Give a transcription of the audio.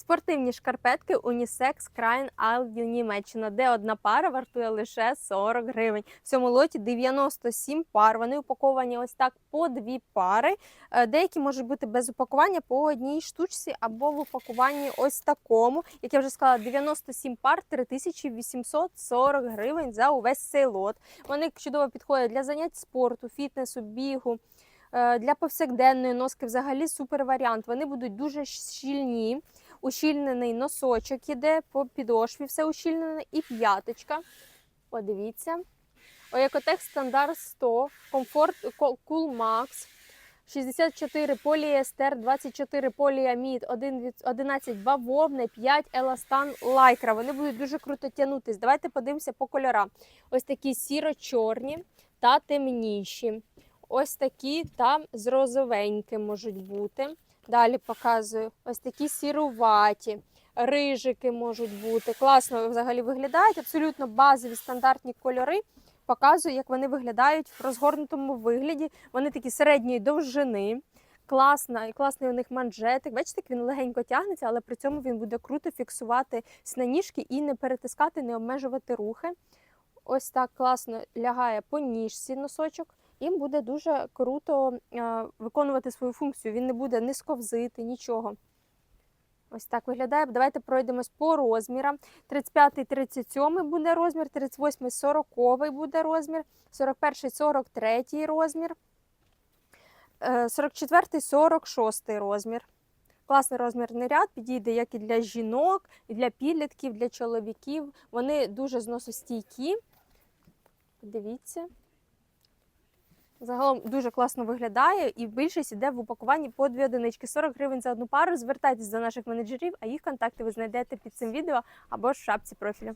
Спортивні шкарпетки Unisex Країн Алділ Німеччина, де одна пара вартує лише 40 гривень. В цьому лоті 97 пар. Вони упаковані ось так по дві пари. Е, Деякі можуть бути без упакування по одній штучці або в упакуванні ось такому. Як я вже сказала, 97 пар 3840 гривень за увесь цей лот. Вони чудово підходять для занять спорту, фітнесу, бігу. Е, Для повсякденної носки взагалі супер варіант. Вони будуть дуже щільні. Ущільнений носочок іде по підошві, все ущільнене, і п'яточка. Подивіться. Оекотек стандарт 100, комфорт Cool Max, 64 поліестер, 24 поліамід, 11 бавовни, 5 еластан лайкра. Вони будуть дуже круто тягнутись. Давайте подивимося по кольорам. Ось такі сіро-чорні та темніші. Ось такі та з розовеньким можуть бути. Далі показую ось такі сіруваті, рижики можуть бути. Класно взагалі виглядають. Абсолютно базові стандартні кольори. Показую, як вони виглядають в розгорнутому вигляді. Вони такі середньої довжини. Класна і класний у них манжетик. Бачите, він легенько тягнеться, але при цьому він буде круто фіксувати на і не перетискати, не обмежувати рухи. Ось так класно лягає по ніжці носочок. Їм буде дуже круто е, виконувати свою функцію. Він не буде не сковзити, нічого. Ось так виглядає. Давайте пройдемось по розмірам. 35 37 буде розмір, 38 40 буде розмір, 41 43 розмір, е, 44 46 розмір. Класний розмірний ряд підійде як і для жінок, і для підлітків, для чоловіків. Вони дуже зносостійкі. Подивіться. Загалом дуже класно виглядає і більшість іде в упакуванні по дві одинички. 40 гривень за одну пару. Звертайтесь до наших менеджерів, а їх контакти ви знайдете під цим відео або ж в шапці профілю.